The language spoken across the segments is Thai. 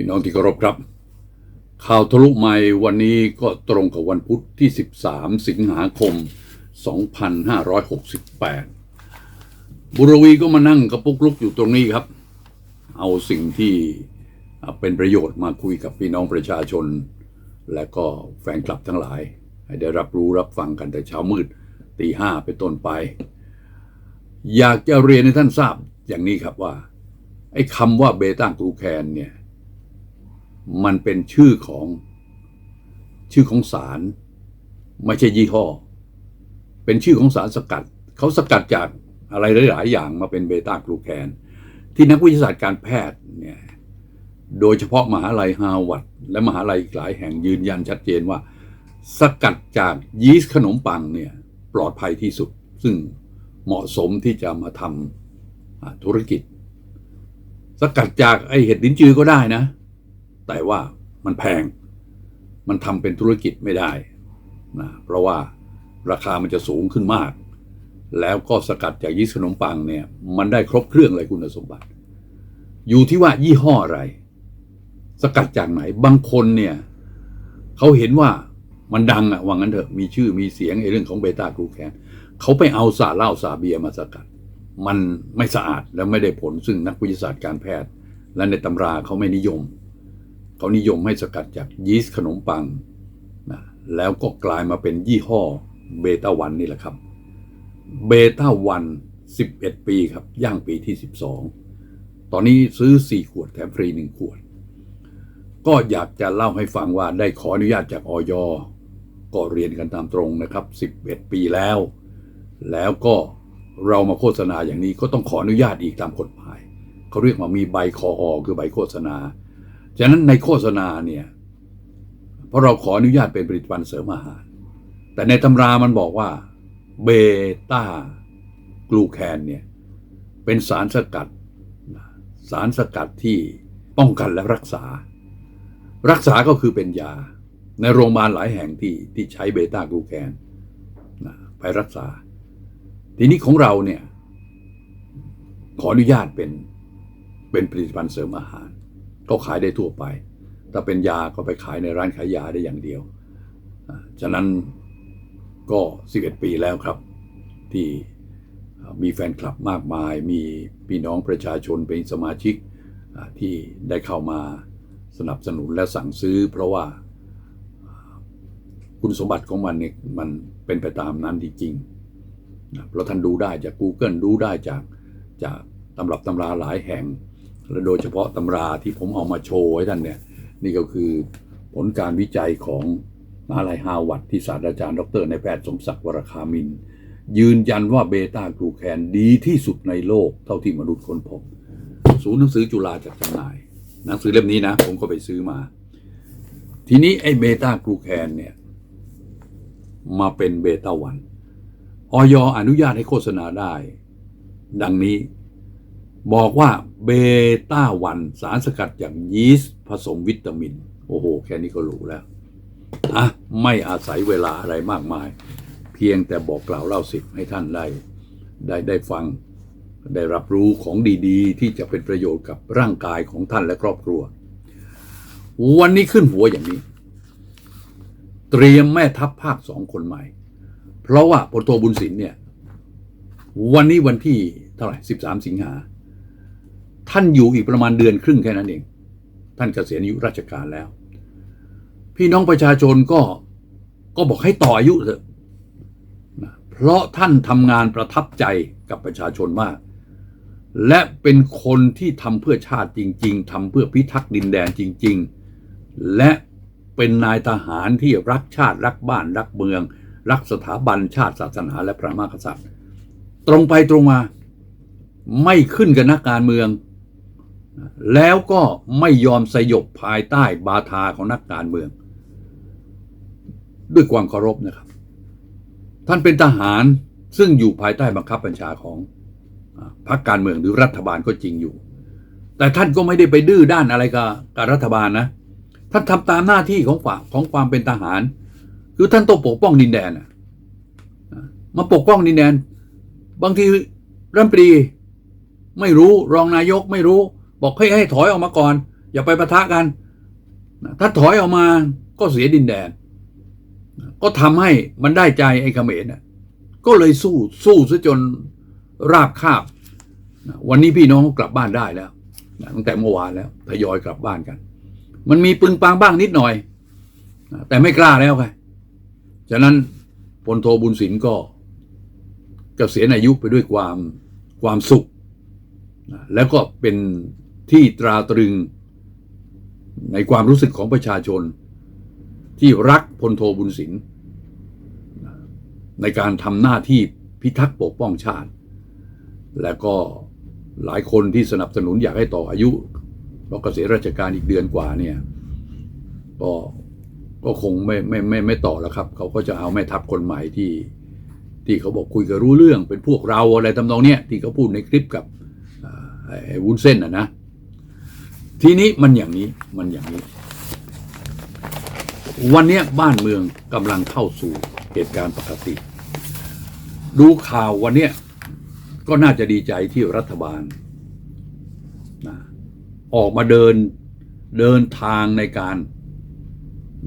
พี่น้องที่เคารพครับ ข่าวทะลุใหม่วันนี้ก็ตรงกับวันพุธที่ 13 สิงหาคม 2568 บุรวีก็มานั่งกระปุกลุกอยู่ตรงนี้ครับ เอาสิ่งที่เป็นประโยชน์มาคุยกับพี่น้องประชาชน และก็แฟนคลับทั้งหลาย ให้ได้รับรู้รับฟังกันแต่เช้ามืดตีห้าเป็นต้นไป อยากจะเรียนให้ท่านทราบอย่างนี้ครับว่าไอ้คำว่าเบต้ากลูแคนเนี่ย มันเป็นชื่อของชื่อของสาร ไม่ใช่ยี่ห้อ เป็นชื่อของสารสกัด เขาสกัดจากอะไรหลาย ๆ อย่างมาเป็นเบต้ากลูแคน ที่นักวิทยาศาสตร์การแพทย์เนี่ยโดยเฉพาะมหาลัยฮาวาดและมหาลัยอีกหลายแห่งยืนยันชัดเจนว่า สกัดจากยีสต์ขนมปังเนี่ยปลอดภัยที่สุด ซึ่งเหมาะสมที่จะมาทำธุรกิจ สกัดจากไอเห็ดลิ้นจือก็ได้นะ แต่ว่ามันแพง มันทำเป็นธุรกิจไม่ได้นะเพราะว่าราคามันจะสูงขึ้นมาก แล้วก็สกัดจากยีสต์ขนมปังเนี่ย มันได้ครบเครื่องเลยคุณสมบัติ อยู่ที่ว่ายี่ห้ออะไร สกัดจากไหน บางคนเนี่ยเขาเห็นว่ามันดังอะว่างั้นเถอะมีชื่อมีเสียงในเรื่องของเบต้ากลูแคนเขาไปเอาสาเหล้าสาเบียมาสกัด มันไม่สะอาดและไม่ได้ผลซึ่งนักวิทยาศาสตร์การแพทย์ และในตำราเขาไม่นิยม เขานิยมให้สกัดจากยีสต์ขนมปังนะแล้วก็กลายมาเป็นยี่ห้อเบต้าวันนี่แหละครับ เบต้าวัน 11 ปีครับ ย่างปีที่ 12 ตอนนี้ซื้อ 4 ขวดแถมฟรี 1 ขวด ก็อยากจะเล่าให้ฟังว่าได้ขออนุญาตจากออยก็เรียนกันตามตรงนะครับ 11 ปีแล้ว แล้วก็เรามาโฆษณาอย่างนี้ก็ต้องขออนุญาตอีกตามกฎหมาย เขาเรียกว่ามีใบคออคือใบโฆษณา ฉะนั้นในโฆษณาเนี่ยเพราะเราขออนุญาตเป็นผลิตภัณฑ์เสริมอาหาร แต่ในตำรามันบอกว่าเบต้ากลูแคนเนี่ยเป็นสารสกัด สารสกัดที่ป้องกันและรักษา รักษาก็คือเป็นยา ในโรงพยาบาลหลายแห่งที่ที่ใช้เบต้ากลูแคนไปรักษา ทีนี้ของเราเนี่ยขออนุญาตเป็นเป็นผลิตภัณฑ์เสริมอาหาร ก็ขายได้ทั่วไป ถ้าเป็นยาก็ไปขายในร้านขายยาได้อย่างเดียว ฉะนั้นก็ 11 ปีแล้วครับ ที่มีแฟนคลับมากมาย มีพี่น้องประชาชนเป็นสมาชิกที่ได้เข้ามาสนับสนุนและสั่งซื้อ เพราะว่าคุณสมบัติของมันเนี่ยมันเป็นไปตามนั้นจริงๆเพราะท่านดูได้จาก Google ดูได้จากจากตำรับตำราหลายแห่ง และโดยเฉพาะตำราที่ผมเอามาโชว์ให้ท่านเนี่ยนี่ก็คือผลการวิจัยของมหาลัยฮาวาร์ดที่ศาสตราจารย์ ดรนายแพทย์สมศักดิ์วรคามิน ยืนยันว่าเบต้ากลูแคนดีที่สุดในโลกเท่าที่มนุษย์ค้นพบ ศูนย์หนังสือจุฬาจัดจำหน่าย หนังสือเล่มนี้นะ ผมก็ไปซื้อมา ทีนี้ไอ้เบต้ากลูแคนเนี่ย มาเป็นเบต้าวันออยอนุญาตให้โฆษณาได้ ดังนี้บอกว่า เบต้าวันสารสกัดจากยีสต์ผสมวิตามิน โอ้โห แค่นี้ก็รู้แล้วอะไม่อาศัยเวลาอะไรมากมาย เพียงแต่บอกกล่าวเล่าสิบให้ท่านได้ ได้ได้ฟังได้รับรู้ของดีๆ ที่จะเป็นประโยชน์กับร่างกายของท่านและครอบครัว วันนี้ขึ้นหัวอย่างนี้ เตรียมแม่ทัพภาคสองคนใหม่ เพราะว่าพลโทบุญสินเนี่ย วันนี้วันที่เท่าไหร่สิบสามสิงหา ท่านอยู่อีกประมาณเดือนครึ่งแค่นั้นเอง ท่านเกษียณอายุราชการแล้ว พี่น้องประชาชนก็ก็บอกให้ต่ออายุเถอะนะเพราะท่านทำงานประทับใจกับประชาชนมาก และเป็นคนที่ทำเพื่อชาติจริง ๆทำเพื่อพิทักษ์ดินแดนจริง ๆ และเป็นนายทหารที่รักชาติรักบ้านรักเมือง รักสถาบันชาติศาสนาและพระมหากษัตริย์ ตรงไปตรงมา ไม่ขึ้นกับนักการเมือง แล้วก็ไม่ยอมสยบภายใต้บาทาของนักการเมือง ด้วยความเคารพนะครับ ท่านเป็นทหารซึ่งอยู่ภายใต้บังคับบัญชาของพรรคการเมืองหรือรัฐบาลก็จริงอยู่ แต่ท่านก็ไม่ได้ไปดื้อด้านอะไรกับกับรัฐบาลนะ ท่านทำตามหน้าที่ของฝ่าของความเป็นทหาร คือท่านต้องปกป้องดินแดนมาปกป้องดินแดน บางทีรัฐมนตรีไม่รู้รองนายกไม่รู้ บอกให้ให้ถอยออกมาก่อน อย่าไปปะทะกัน ถ้าถอยออกมาก็เสียดินแดน ก็ทำให้มันได้ใจไอ้เขมรนะก็เลยสู้สู้ซะจนราบคาบ วันนี้พี่น้องกลับบ้านได้แล้วตั้งแต่เมื่อวานแล้วทยอยกลับบ้านกัน มันมีปึงปังบ้างนิดหน่อย แต่ไม่กล้าแล้วไงฉะนั้นพลโทบุญสินก็เกษียณอายุไปด้วยความความสุข แล้วก็เป็น ที่ตราตรึงในความรู้สึกของประชาชน ที่รักพลโทบุญสินในการทำหน้าที่พิทักษ์ปกป้องชาติ และก็หลายคนที่สนับสนุนอยากให้ต่ออายุเราเกษียณราชการอีกเดือนกว่าเนี่ยก็ก็คงไม่ไม่ไม่ไม่ต่อแล้วครับ เขาก็จะเอาแม่ทัพคนใหม่ที่ที่เขาบอกคุยกันรู้เรื่องเป็นพวกเราอะไรทำนองเนี้ยที่เขาพูดในคลิปกับไอ้วุ้นเส้นอะนะ ทีนี้มันอย่างนี้มันอย่างนี้ วันนี้บ้านเมืองกำลังเข้าสู่เหตุการณ์ปกติ ดูข่าววันนี้ก็น่าจะดีใจที่รัฐบาลนะออกมาเดินเดินทางในการ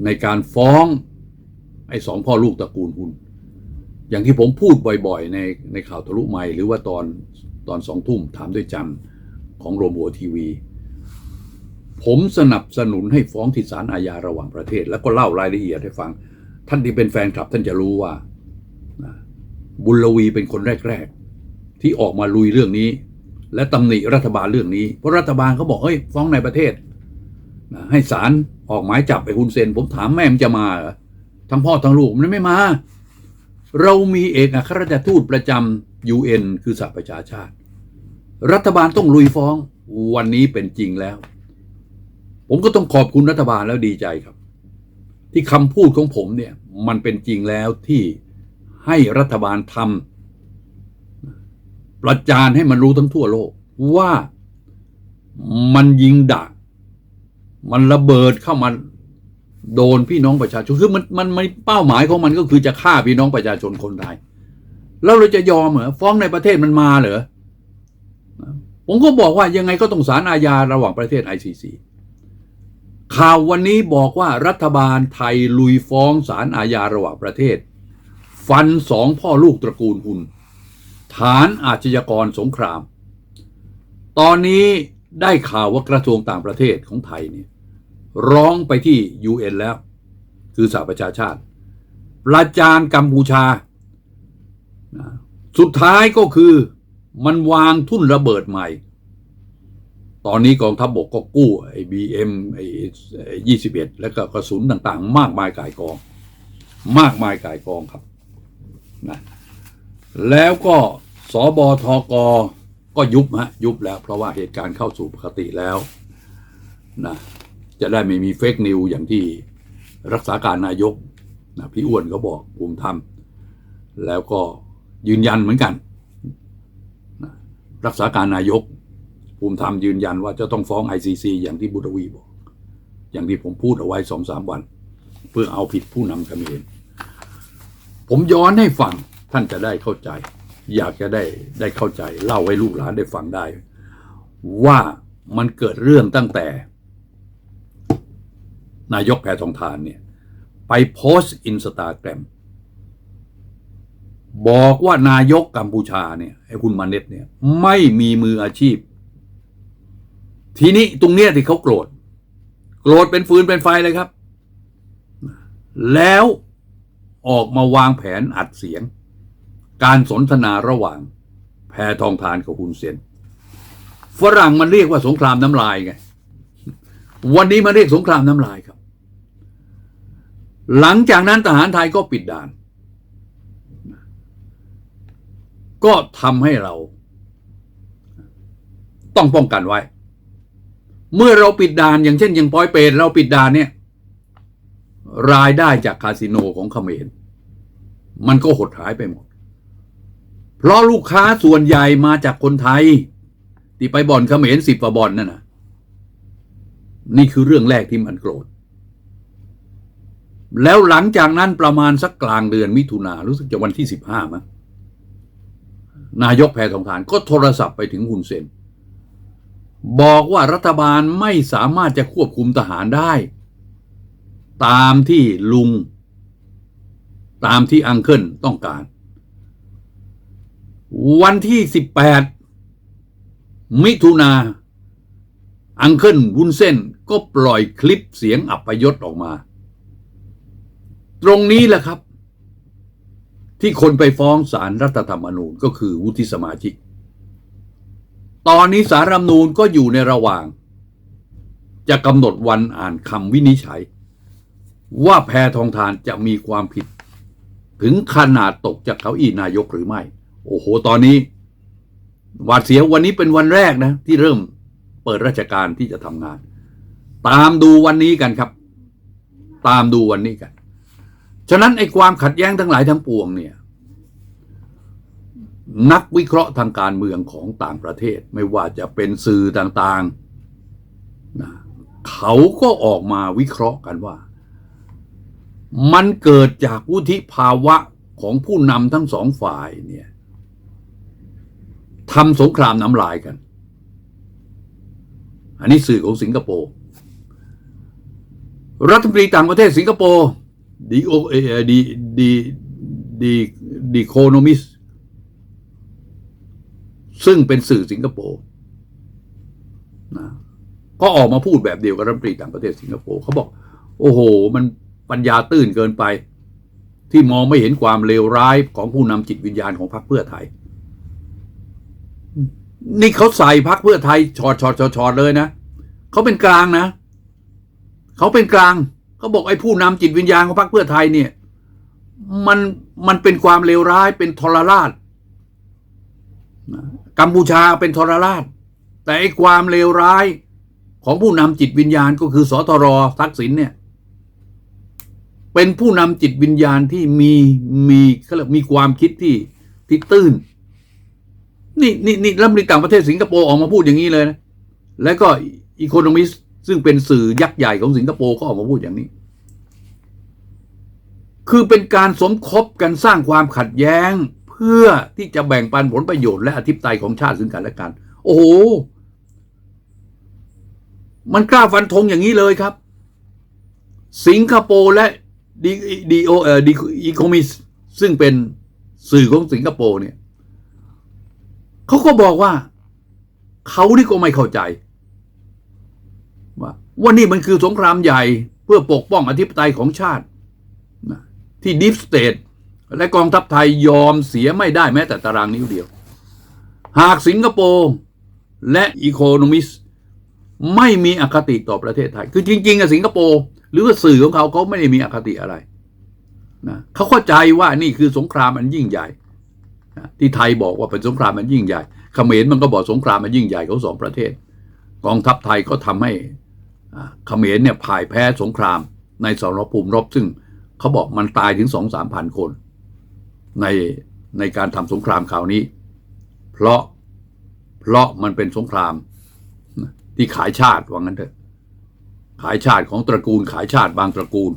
ในการฟ้องไอ้สองพ่อลูกตระกูลหุนอย่างที่ผมพูดบ่อย ๆ ในในข่าวทะลุไม่ หรือว่าตอนตอนสองทุ่มถามด้วยจันของโรมหัวทีวี ผมสนับสนุนให้ฟ้องที่ศาลอาญาระหว่างประเทศ แล้วก็เล่ารายละเอียดให้ฟัง ท่านที่เป็นแฟนคลับท่านจะรู้ว่า บุญลวีเป็นคนแรก ๆ ที่ออกมาลุยเรื่องนี้ และตำหนิรัฐบาลเรื่องนี้ เพราะรัฐบาลเขาบอกเฮ้ยฟ้องในประเทศนะให้ศาลออกหมายจับไปคุณเซน ผมถามแม่มันจะมาเหรอทั้งพ่อทั้งลูกมันไม่มา เรามีเอกอัครราชทูตประจำ UN คือสหประชาชาติ รัฐบาลต้องลุยฟ้องวันนี้เป็นจริงแล้ว ผมก็ต้องขอบคุณรัฐบาลแล้วดีใจครับ ที่คำพูดของผมเนี่ยมันเป็นจริงแล้วที่ให้รัฐบาลทำประจานให้มันรู้ทั้งทั่วโลก ว่ามันยิงดะมันระเบิดเข้ามาโดนพี่น้องประชาชนคือมันมันมันเป้าหมายของมันก็คือจะฆ่าพี่น้องประชาชนคนไทยแล้วเราจะยอมเหรอฟ้องในประเทศมันมาเหรอผมก็บอกว่ายังไงก็ต้องศาลอาญาระหว่างประเทศ ICC ข่าววันนี้บอกว่ารัฐบาลไทยลุยฟ้องศาลอาญาระหว่างประเทศ ฟันสองพ่อลูกตระกูลหุนฐานอาชญากรสงคราม ตอนนี้ได้ข่าวว่ากระทรวงต่างประเทศของไทยเนี่ยร้องไปที่ UN แล้ว คือสหประชาชาติ ประจานกัมพูชา สุดท้ายก็คือมันวางทุ่นระเบิดใหม่ ตอนนี้กองทัพบบกก็กู้ไอ้บีเอ็มไอ้ยี่สิบเอ็ดแล้วก็กระสุนต่างๆ มากมายกายกอง มากมายกายกองครับนะแล้วก็สบทกก็ยุบฮะยุบแล้ว เพราะว่าเหตุการณ์เข้าสู่ปกติแล้วนะจะได้ไม่มีเฟกนิวอย่างที่รักษาการนายกนะพี่อ้วนก็บอกภูมิธรรม แล้วก็ยืนยันเหมือนกันนะรักษาการนายก ภูมิธรรมยืนยันว่าจะต้องฟ้อง ICC อย่างที่บุตรวีบอก อย่างที่ผมพูดเอาไว้สองสามวัน เพื่อเอาผิดผู้นำเขมรผมย้อนให้ฟังท่านจะได้เข้าใจ อยากจะได้ได้เข้าใจ เล่าให้ลูกหลานได้ฟังได้ ว่ามันเกิดเรื่องตั้งแต่ นายกแพทองทานเนี่ย ไปโพสต์อินสตาแกรมบอกว่านายกกัมพูชาเนี่ยไอ้คุณมาเน็ตเนี่ย ไม่มีมืออาชีพ ทีนี้ตรงเนี้ยที่เขาโกรธ โกรธเป็นฟืนเป็นไฟเลยครับ แล้วออกมาวางแผนอัดเสียง การสนทนาระหว่างแพทองทานกับคุณเซนฝรั่งมันเรียกว่าสงครามน้ำลายไง วันนี้มาเรียกสงครามน้ำลายครับ หลังจากนั้นทหารไทยก็ปิดด่าน ก็ทำให้เรา ต้องป้องกันไว้ เมื่อเราปิดด่านอย่างเช่นอย่างปอยเปรตเราปิดด่านเนี่ย รายได้จากคาสิโนของเขมรมันก็หดหายไปหมด เพราะลูกค้าส่วนใหญ่มาจากคนไทย ที่ไปบ่อนเขมรสิบกว่าบ่อนนั่นนะนี่คือเรื่องแรกที่มันโกรธ แล้วหลังจากนั้นประมาณสักกลางเดือนมิถุนารู้สึกจะวันที่สิบห้ามั้งนายกแพทองทานก็โทรศัพท์ไปถึงหุนเซน บอกว่ารัฐบาลไม่สามารถจะควบคุมทหารได้ ตามที่ลุง ตามที่อังเคิลต้องการ วันที่ 18 มิถุนาอังเคิลวุ้นเส้นก็ปล่อยคลิปเสียงอัปยศออกมา ตรงนี้แหละครับ ที่คนไปฟ้องสารรัฐธรรมนูญก็คือวุฒิสมาชิก ตอนนี้สารรัฐมนูญก็อยู่ในระหว่าง จะกำหนดวันอ่านคำวินิจฉัย ว่าแพทองทานจะมีความผิด ถึงขนาดตกจากเก้าอี้นายกหรือไม่ โอ้โห ตอนนี้หวาดเสียววันนี้เป็นวันแรกนะ ที่เริ่มเปิดราชการที่จะทำงาน ตามดูวันนี้กันครับ ตามดูวันนี้กัน ฉะนั้นไอ้ความขัดแย้งทั้งหลายทั้งปวงเนี่ย นักวิเคราะห์ทางการเมืองของต่างประเทศ ไม่ว่าจะเป็นสื่อต่างๆนะเขาก็ออกมาวิเคราะห์กันว่า มันเกิดจากวุฒิภาวะของผู้นำทั้งสองฝ่ายเนี่ยทำสงครามน้ำลายกัน อันนี้สื่อของสิงคโปร์ รัฐมนตรีต่างประเทศสิงคโปร์ดีโอเอดีดีดีดีโคโนมิส ซึ่งเป็นสื่อสิงคโปร์นะก็ออกมาพูดแบบเดียวกับรัฐมนตรีต่างประเทศสิงคโปร์เขาบอก โอ้โห มันปัญญาตื้นเกินไป ที่มองไม่เห็นความเลวร้ายของผู้นำจิตวิญญาณของพรรคเพื่อไทย นี่เขาใส่พรรคเพื่อไทยชอดชอดชอดชอดเลยนะเขาเป็นกลางนะเขาเป็นกลางเขาบอกไอ้ผู้นำจิตวิญญาณของพรรคเพื่อไทยเนี่ย มันมันเป็นความเลวร้ายเป็นทรราช กัมพูชาเป็นทรราช แต่ไอ้ความเลวร้ายของผู้นำจิตวิญญาณก็คือสทรทักษิณเนี่ยเป็นผู้นำจิตวิญญาณที่มีมีเขาเรียกมีความคิดที่ที่ตื้นนี่นี่นี่รัฐมนตรีต่างประเทศสิงคโปร์ออกมาพูดอย่างนี้เลยนะแล้วก็อีโคโนมิสซึ่งเป็นสื่อยักษ์ใหญ่ของสิงคโปร์ก็ออกมาพูดอย่างนี้ คือเป็นการสมคบกันสร้างความขัดแย้ง พื่อที่จะแบ่งปันผลประโยชน์และอธิปไตยของชาติซึ่งกันและกัน โอ้โห มันกล้าฟันธงอย่างนี้เลยครับ สิงคโปร์และดีดีโอเอ่อดีอีโคมิสซึ่งเป็นสื่อของสิงคโปร์เนี่ยเขาก็บอกว่า เขานี่ก็ไม่เข้าใจ ว่าว่านี่มันคือสงครามใหญ่เพื่อปกป้องอธิปไตยของชาติที่ดิฟสเตท และกองทัพไทยยอมเสียไม่ได้แม้แต่ตารางนิ้วเดียว หากสิงคโปร์และอีโคโนมิสไม่มีอคติต่อประเทศไทย คือจริง ๆอะสิงคโปร์หรือว่าสื่อของเขาเขาไม่ได้มีอคติอะไรนะเขาเข้าใจว่านี่คือสงครามอันยิ่งใหญ่นะที่ไทยบอกว่าเป็นสงครามมันยิ่งใหญ่เขมรมันก็บอกสงครามมันยิ่งใหญ่ของสองประเทศ กองทัพไทยก็ทำให้เขมรเนี่ยพ่ายแพ้สงครามในสรภูมิรบซึ่งเขาบอกมันตายถึงสองสามพันคน ในในการทำสงครามคราวนี้ เพราะเพราะมันเป็นสงครามที่ขายชาติว่างั้นเถอะขายชาติของตระกูลขายชาติบางตระกูล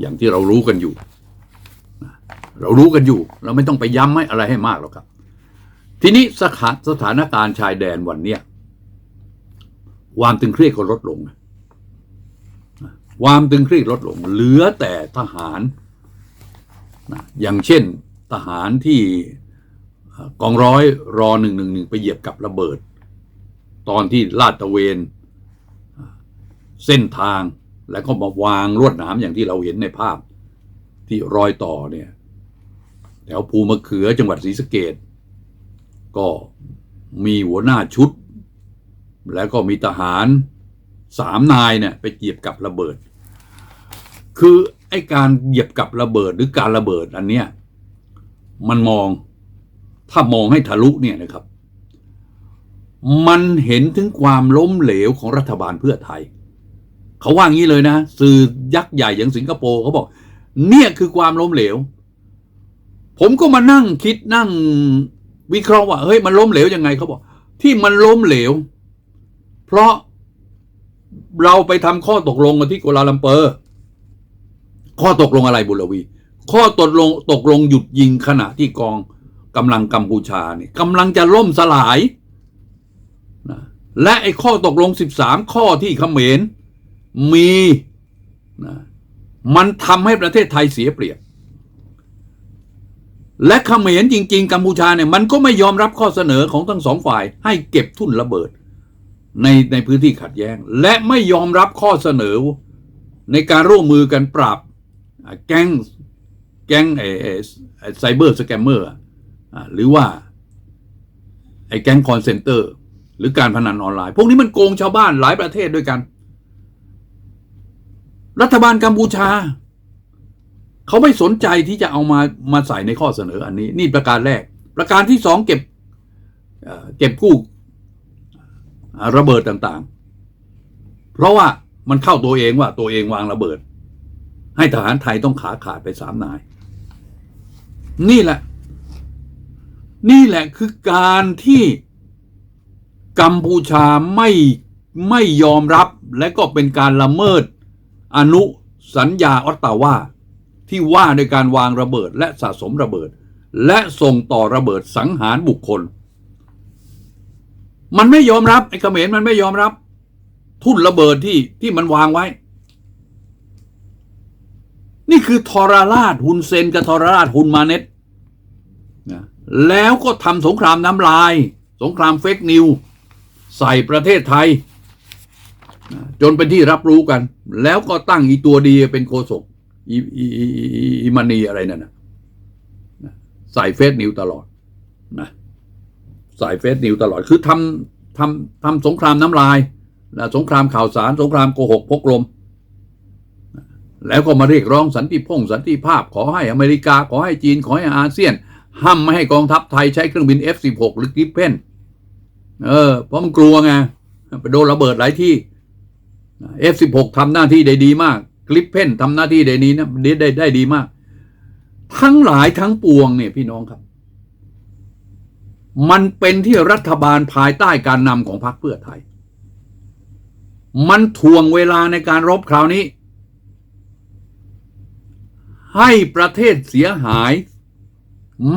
อย่างที่เรารู้กันอยู่ เรารู้กันอยู่ เราไม่ต้องไปย้ำให้อะไรให้มากหรอกครับ ทีนี้สถานสถานการณ์ชายแดนวันเนี้ยความตึงเครียดก็ลดลงความตึงเครียดลดลง เหลือแต่ทหาร นะอย่างเช่นทหารที่กองร้อยรอหนึ่งหนึ่งหนึ่งไปเหยียบกับระเบิด ตอนที่ลาดตะเวน เส้นทางแล้วก็มาวางลวดหนามอย่างที่เราเห็นในภาพที่รอยต่อเนี่ยแถวภูมะเขือจังหวัดศรีสะเกดก็มีหัวหน้าชุด แล้วก็มีทหารสามนายเนี่ยไปเหยียบกับระเบิด คือ ไอ้การเหยียบกับระเบิดหรือการระเบิดอันเนี้ยมันมองถ้ามองให้ทะลุเนี่ยนะครับ มันเห็นถึงความล้มเหลวของรัฐบาลเพื่อไทย เขาว่างี้เลยนะ สื่อยักษ์ใหญ่อย่างสิงคโปร์เขาบอก เนี่ยคือความล้มเหลว ผมก็มานั่งคิดนั่งวิเคราะห์ว่าเฮ้ยมันล้มเหลวยังไงเขาบอก ที่มันล้มเหลว เพราะเราไปทำข้อตกลงกันที่กัวลาลัมเปอร์ ข้อตกลงอะไรบุรวี ข้อตกลงตกลงหยุดยิงขณะที่กองกำลังกัมพูชาเนี่ยกำลังจะล่มสลายนะและไอ้ข้อตกลง 13 ข้อที่เขมรมีนะมันทำให้ประเทศไทยเสียเปรียบ และเขมรจริง ๆ กัมพูชาเนี่ยมันก็ไม่ยอมรับข้อเสนอของทั้งสองฝ่าย ให้เก็บทุนระเบิด ในในพื้นที่ขัดแย้ง และไม่ยอมรับข้อเสนอในการร่วมมือกันปราบ แก๊งแก๊งไอ้ไซเบอร์สแกมเมอร์หรือว่า ไอ้แก๊งคอนเซนเตอร์ หรือการพนันออนไลน์ พวกนี้มันโกงชาวบ้านหลายประเทศด้วยกัน รัฐบาลกัมพูชา เขาไม่สนใจที่จะเอามามาใส่ในข้อเสนออันนี้ นี่ประการแรก ประการที่สองเก็บเก็บกู้ระเบิดต่างๆ เพราะว่ามันเข้าตัวเองว่าตัวเองวางระเบิด ให้ทหารไทยต้องขาขาดไปสามนาย นี่แหละ นี่แหละคือการที่กัมพูชาไม่ไม่ยอมรับและก็เป็นการละเมิดอนุสัญญาออตตาวาที่ว่าด้วยการวางระเบิดและสะสมระเบิด และส่งต่อระเบิดสังหารบุคคล มันไม่ยอมรับไอ้เขมรมันไม่ยอมรับ ทุ่นระเบิดที่ที่มันวางไว้ นี่คือทรราชฮุนเซนกับทรราชฮุนมาเน็ตนะแล้วก็ทำสงครามน้ำลาย สงครามเฟกนิว ใส่ประเทศไทยนะจนเป็นที่รับรู้กัน แล้วก็ตั้งอีตัวดีเป็นโคศกอีอีอีอีมานีอะไรนั่นนะนะใส่เฟซนิวตลอดนะใส่เฟซนิวตลอดคือทำทำทำสงครามน้ำลายนะสงครามข่าวสาร สงครามโกหกพกลม แล้วก็มาเรียกร้องสันติพงษ์สันติภาพ ขอให้อเมริกาขอให้จีนขอให้อาเซียน ห้ามไม่ให้กองทัพไทยใช้เครื่องบิน F16 หรือกริปเพนเออ เพราะมันกลัวไงไปโดนระเบิดหลายที่ F16 ทำหน้าที่ได้ดีมากกริปเพนทำหน้าที่ได้ดีนะได้ได้ได้ดีมาก ทั้งหลายทั้งปวงเนี่ยพี่น้องครับ มันเป็นที่รัฐบาลภายใต้การนำของพรรคเพื่อไทย มันทวงเวลาในการรบคราวนี้ ให้ประเทศเสียหาย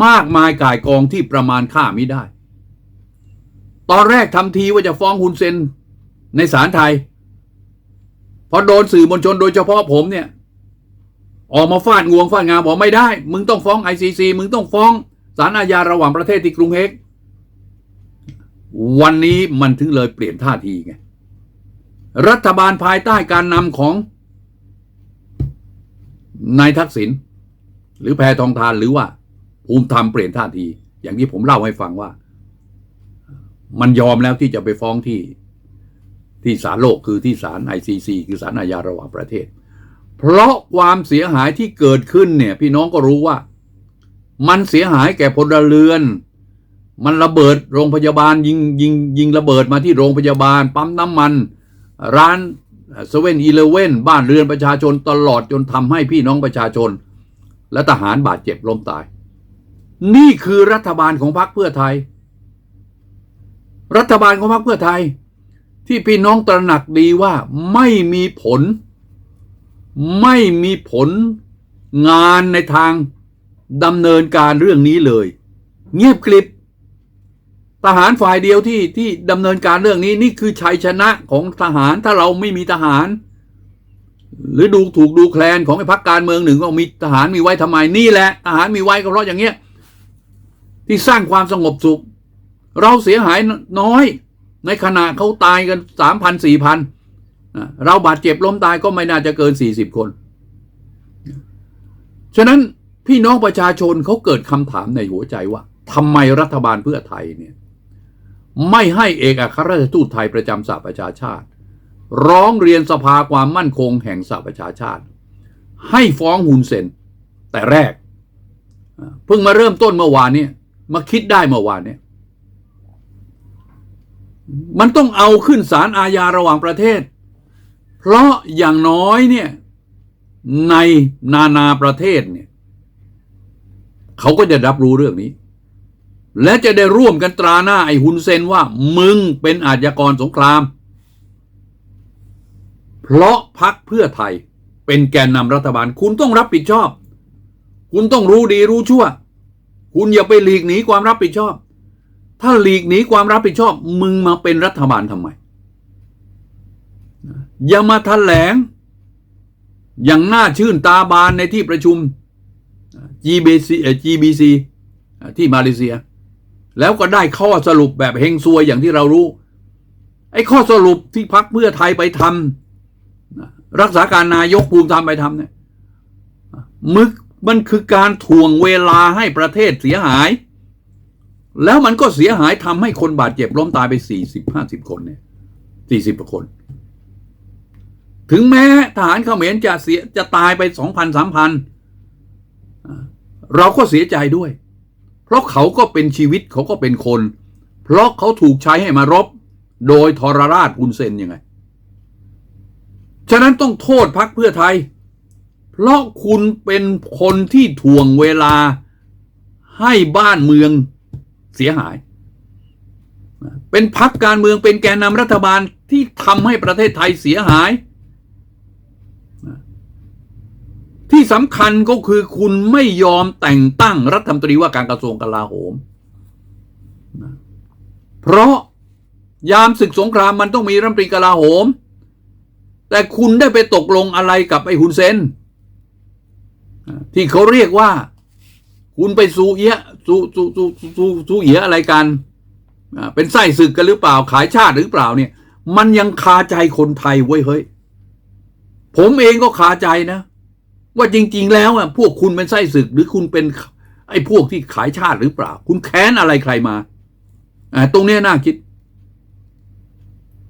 มากมายก่ายกองที่ประมาณค่าไม่ได้ ตอนแรกทำทีว่าจะฟ้องฮุนเซนในศาลไทย พอโดนสื่อมวลชนโดยเฉพาะผมเนี่ย ออกมาฟาดงวงฟาดงาบอกไม่ได้ มึงต้องฟ้อง ICC มึงต้องฟ้องศาลอาญาระหว่างประเทศที่กรุงเฮก วันนี้มันถึงเลยเปลี่ยนท่าทีไง รัฐบาลภายใต้การนำของ นายทักษิณหรือแพทองทานหรือว่าภูมิธรรมเปลี่ยนท่าที อย่างที่ผมเล่าให้ฟังว่า มันยอมแล้วที่จะไปฟ้องที่ที่ศาลโลกคือที่ศาล ICC คือศาลอาญาระหว่างประเทศ เพราะความเสียหายที่เกิดขึ้นเนี่ย พี่น้องก็รู้ว่า มันเสียหายแก่พลเรือน มันระเบิดโรงพยาบาลยิงยิงยิงระเบิดมาที่โรงพยาบาล ปั๊มน้ำมัน ร้าน เซเว่นอีเลเว่นบ้านเรือนประชาชนตลอดจนทำให้พี่น้องประชาชน และทหารบาดเจ็บล้มตาย นี่คือรัฐบาลของพรรคเพื่อไทย รัฐบาลของพรรคเพื่อไทย ที่พี่น้องตระหนักดีว่าไม่มีผล ไม่มีผลงานในทางดำเนินการเรื่องนี้เลย เงียบกริบ ทหารฝ่ายเดียวที่ที่ดำเนินการเรื่องนี้นี่คือชัยชนะของทหารถ้าเราไม่มีทหาร หรือดูถูกดูแคลนของไอ้พักการเมืองหนึ่งก็มีทหารมีไว้ทำไมนี่แหละทหารมีไว้ก็เพราะอย่างเงี้ยที่สร้างความสงบสุข เราเสียหายน้อย ในขณะเขาตายกันสามพันสี่พันเราบาดเจ็บล้มตายก็ไม่น่าจะเกินสี่สิบคน ฉะนั้นพี่น้องประชาชนเขาเกิดคำถามในหัวใจว่าทำไมรัฐบาลเพื่อไทยเนี่ย ไม่ให้เอกอัครราชทูตไทยประจำสหประชาชาติ ร้องเรียนสภาความมั่นคงแห่งสหประชาชาติ ให้ฟ้องฮุนเซนแต่แรก เพิ่งมาเริ่มต้นเมื่อวานเนี่ยมาคิดได้เมื่อวานเนี่ยมันต้องเอาขึ้นศาลอาญาระหว่างประเทศ เพราะอย่างน้อยเนี่ยในนานาประเทศเนี่ยเขาก็จะรับรู้เรื่องนี้ และจะได้ร่วมกันตราหน้าไอ้ฮุนเซนว่ามึงเป็นอาชญากรสงคราม เพราะพักเพื่อไทยเป็นแกนนำรัฐบาล คุณต้องรับผิดชอบ คุณต้องรู้ดีรู้ชั่ว คุณอย่าไปหลีกหนีความรับผิดชอบ ถ้าหลีกหนีความรับผิดชอบ มึงมาเป็นรัฐบาลทำไม อย่ามาแถลง อย่างน่าชื่นตาบานในที่ประชุม GBC GBC ที่มาเลเซีย แล้วก็ได้ข้อสรุปแบบเฮงซวยอย่างที่เรารู้ ไอ้ข้อสรุปที่พักเพื่อไทยไปทำรักษาการนายกภูมิธรรมไปทำเนี่ยมึกมันคือการถ่วงเวลาให้ประเทศเสียหาย แล้วมันก็เสียหายทำให้คนบาดเจ็บล้มตายไปสี่สิบห้าสิบคนเนี่ยสี่สิบคน ถึงแม้ทหารเขมรจะเสียจะตายไปสองพันสามพันเราก็เสียใจด้วย เพราะเขาก็เป็นชีวิตเขาก็เป็นคน เพราะเขาถูกใช้ให้มารบ โดยทรราชอุนเซนยังไง ฉะนั้นต้องโทษพักเพื่อไทย เพราะคุณเป็นคนที่ถ่วงเวลาให้บ้านเมืองเสียหาย เป็นพักการเมืองเป็นแกนนำรัฐบาลที่ทำให้ประเทศไทยเสียหาย ที่สำคัญก็คือคุณไม่ยอมแต่งตั้งรัฐมนตรีว่าการกระทรวงกลาโหม เพราะยามศึกสงครามมันต้องมีรัฐมนตรีกลาโหม แต่คุณได้ไปตกลงอะไรกับไอ้ฮุนเซนที่เขาเรียกว่า คุณไปซูเอียซูซูซูซูซูเอียอะไรกันเป็นไส้ศึกกันหรือเปล่าขายชาติหรือเปล่าเนี่ย มันยังคาใจคนไทยไว้ยเฮ้ย ผมเองก็คาใจนะ ว่าจริง ๆ แล้วอะพวกคุณเป็นไส้ศึก หรือคุณเป็นไอ้พวกที่ขายชาติหรือเปล่า คุณแค้นอะไรใครมาอ่าตรงนี้น่าคิด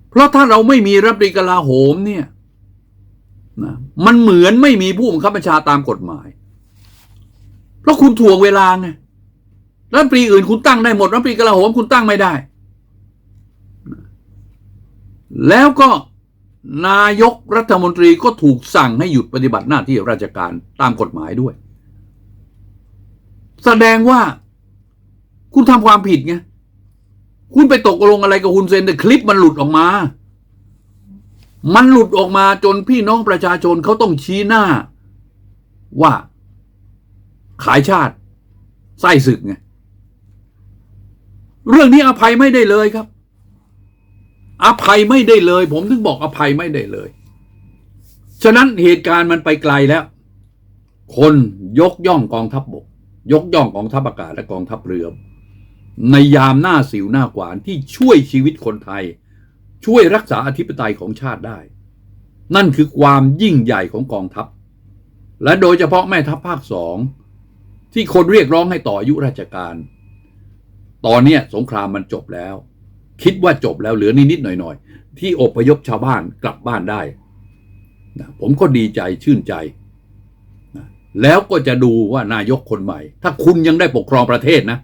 เพราะถ้าเราไม่มีรัฐมนตรีกลาโหมเนี่ยนะมันเหมือนไม่มีผู้บังคับบัญชาตามกฎหมาย เพราะคุณถ่วงเวลาไงรัฐมนตรีอื่นคุณตั้งได้หมดรัฐมนตรีกลาโหมคุณตั้งไม่ได้ แล้วก็ นายกรัฐมนตรีก็ถูกสั่งให้หยุดปฏิบัติหน้าที่ราชการตามกฎหมายด้วย แสดงว่าคุณทำความผิดไง คุณไปตกลงอะไรกับคุณเซนแต่คลิปมันหลุดออกมา มันหลุดออกมาจนพี่น้องประชาชนเขาต้องชี้หน้า ว่า ขายชาติไส้ศึกไง เรื่องนี้อภัยไม่ได้เลยครับ อภัยไม่ได้เลย ผมถึงบอกอภัยไม่ได้เลย ฉะนั้นเหตุการณ์มันไปไกลแล้ว คนยกย่องกองทัพบบก ยกย่องกองทัพอากาศและกองทัพเรือ ในยามหน้าสิวหน้ากวานที่ช่วยชีวิตคนไทย ช่วยรักษาอธิปไตยของชาติได้ นั่นคือความยิ่งใหญ่ของกองทัพ และโดยเฉพาะแม่ทัพภาคสองที่คนเรียกร้องให้ต่ออายุราชการ ตอนนี้สงครามมันจบแล้ว คิดว่าจบแล้วเหลือนิดๆหน่อยๆ ที่อพยพชาวบ้านกลับบ้านได้นะผมก็ดีใจชื่นใจนะแล้วก็จะดูว่านายกคนใหม่ ถ้าคุณยังได้ปกครองประเทศนะ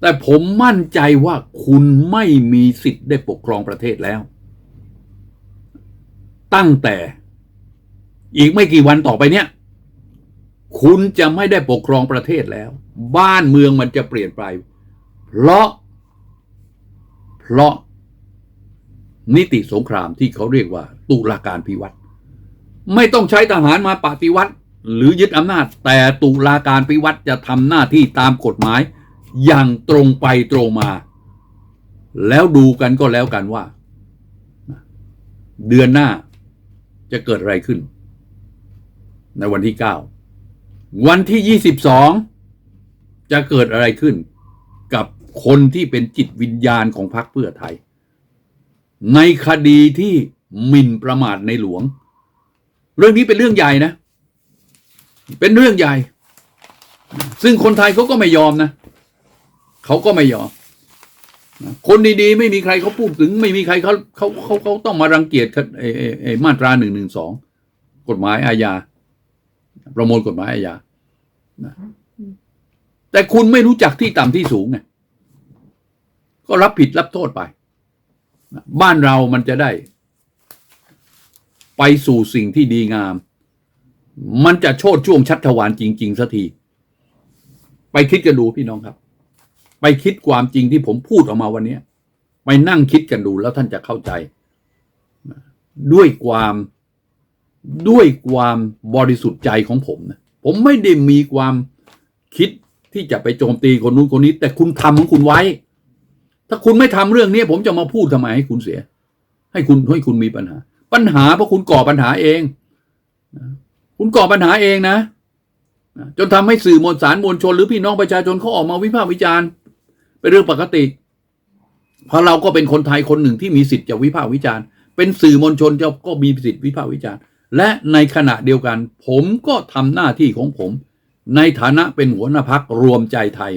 แต่ผมมั่นใจว่าคุณไม่มีสิทธิ์ได้ปกครองประเทศแล้ว ตั้งแต่อีกไม่กี่วันต่อไปเนี้ยคุณจะไม่ได้ปกครองประเทศแล้ว บ้านเมืองมันจะเปลี่ยนไป เพราะ เพราะนิติสงครามที่เขาเรียกว่า ตุลาการพิวัตรไม่ต้องใช้ทหารมาปฏิวัติ หรือยึดอำนาจ แต่ตุลาการพิวัตรจะทำหน้าที่ตามกฎหมาย อย่างตรงไปตรงมา แล้วดูกันก็แล้วกันว่า เดือนหน้าจะเกิดอะไรขึ้น ในวันที่เก้าวันที่ยี่สิบสองจะเกิดอะไรขึ้น คนที่เป็นจิตวิญญาณของพรรคเพื่อไทย ในคดีที่หมิ่นประมาทในหลวง เรื่องนี้เป็นเรื่องใหญ่นะ เป็นเรื่องใหญ่ ซึ่งคนไทยเขาก็ไม่ยอมนะเขาก็ไม่ยอมคนดีๆ ไม่มีใครเขาพูดถึง ไม่มีใครเขาเขาเขาเขาต้องมารังเกียจไอ้ไอ้ไอ้มาตราหนึ่งหนึ่งสองกฎหมายอาญาประมวลกฎหมายอาญาแต่คุณไม่รู้จักที่ต่ำที่สูงไง ก็รับผิดรับโทษไป บ้านเรามันจะได้ ไปสู่สิ่งที่ดีงาม มันจะโชดช่วงชัดทวารจริง ๆสักที ไปคิดกันดูพี่น้องครับ ไปคิดความจริงที่ผมพูดออกมาวันนี้ไปนั่งคิดกันดูแล้วท่านจะเข้าใจ ด้วยความด้วยความบริสุทธิ์ใจของผมนะผมไม่ได้มีความคิดที่จะไปโจมตีคนนู้นคนนี้ แต่คุณทำของคุณไว้ ถ้าคุณไม่ทำเรื่องนี้ผมจะมาพูดทำไมให้คุณเสีย ให้คุณให้คุณมีปัญหา ปัญหาเพราะคุณก่อปัญหาเองคุณก่อปัญหาเองนะจนทำให้สื่อมวลสารมวลชน หรือพี่น้องประชาชนเขาออกมาวิพากษ์วิจารณ์เป็นเรื่องปกติ เพราะเราก็เป็นคนไทยคนหนึ่งที่มีสิทธิ์จะวิพากษ์วิจารณ์ เป็นสื่อมวลชนจะก็มีสิทธิ์วิพากษ์วิจารณ์ และในขณะเดียวกัน ผมก็ทำหน้าที่ของผม ในฐานะเป็นหัวหน้าพักรวมใจไทย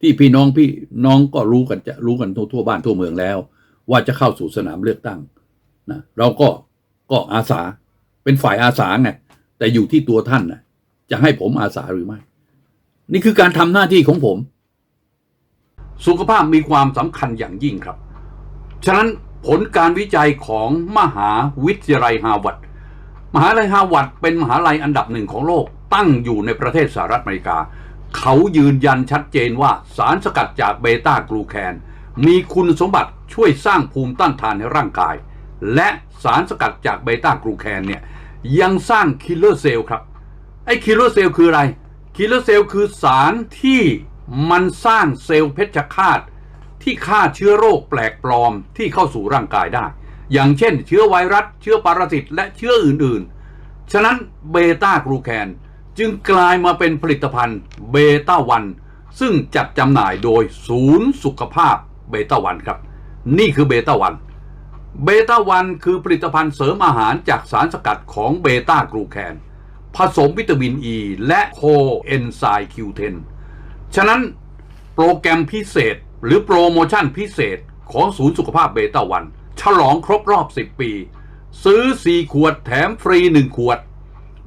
ที่พี่น้องพี่น้องก็รู้กันจะรู้กันทั่วทั่วบ้านทั่วเมืองแล้ว ว่าจะเข้าสู่สนามเลือกตั้งนะเราก็ก็อาสาเป็นฝ่ายอาสาไงแต่อยู่ที่ตัวท่านนะจะให้ผมอาสาหรือไม่ นี่คือการทำหน้าที่ของผม สุขภาพมีความสำคัญอย่างยิ่งครับ ฉะนั้นผลการวิจัยของมหาวิทยาลัยฮาร์วาร์ดมหาลัยฮาร์วาร์ดเป็นมหาลัยอันดับหนึ่งของโลกตั้งอยู่ในประเทศสหรัฐอเมริกา เขายืนยันชัดเจนว่าสารสกัดจากเบต้ากลูแคน มีคุณสมบัติช่วยสร้างภูมิต้านทานในร่างกาย และสารสกัดจากเบต้ากลูแคนเนี่ยยังสร้างคิลเลอร์เซลล์ครับ ไอ้คิลเลอร์เซลล์คืออะไร คิลเลอร์เซลล์คือสารที่มันสร้างเซลล์เพชฌฆาต ที่ฆ่าเชื้อโรคแปลกปลอมที่เข้าสู่ร่างกายได้ อย่างเช่น เชื้อไวรัส เชื้อปรสิตและเชื้ออื่นๆ ฉะนั้นเบต้ากลูแคน จึงกลายมาเป็นผลิตภัณฑ์เบต้าวันซึ่งจัดจำหน่ายโดยศูนย์สุขภาพเบต้าวันครับ นี่คือเบต้าวันเบต้าวันคือผลิตภัณฑ์เสริมอาหารจากสารสกัดของเบต้ากลูแคนผสมวิตามินอ e ีและโคเอนไซม์ Q10 ฉะนั้นโปรแกรมพิเศษหรือโปรโมชั่นพิเศษของศูนย์สุขภาพเบต้าวันฉลองครบรอบ 10 ปี ซื้อ 4 ขวดแถมฟรี 1 ขวด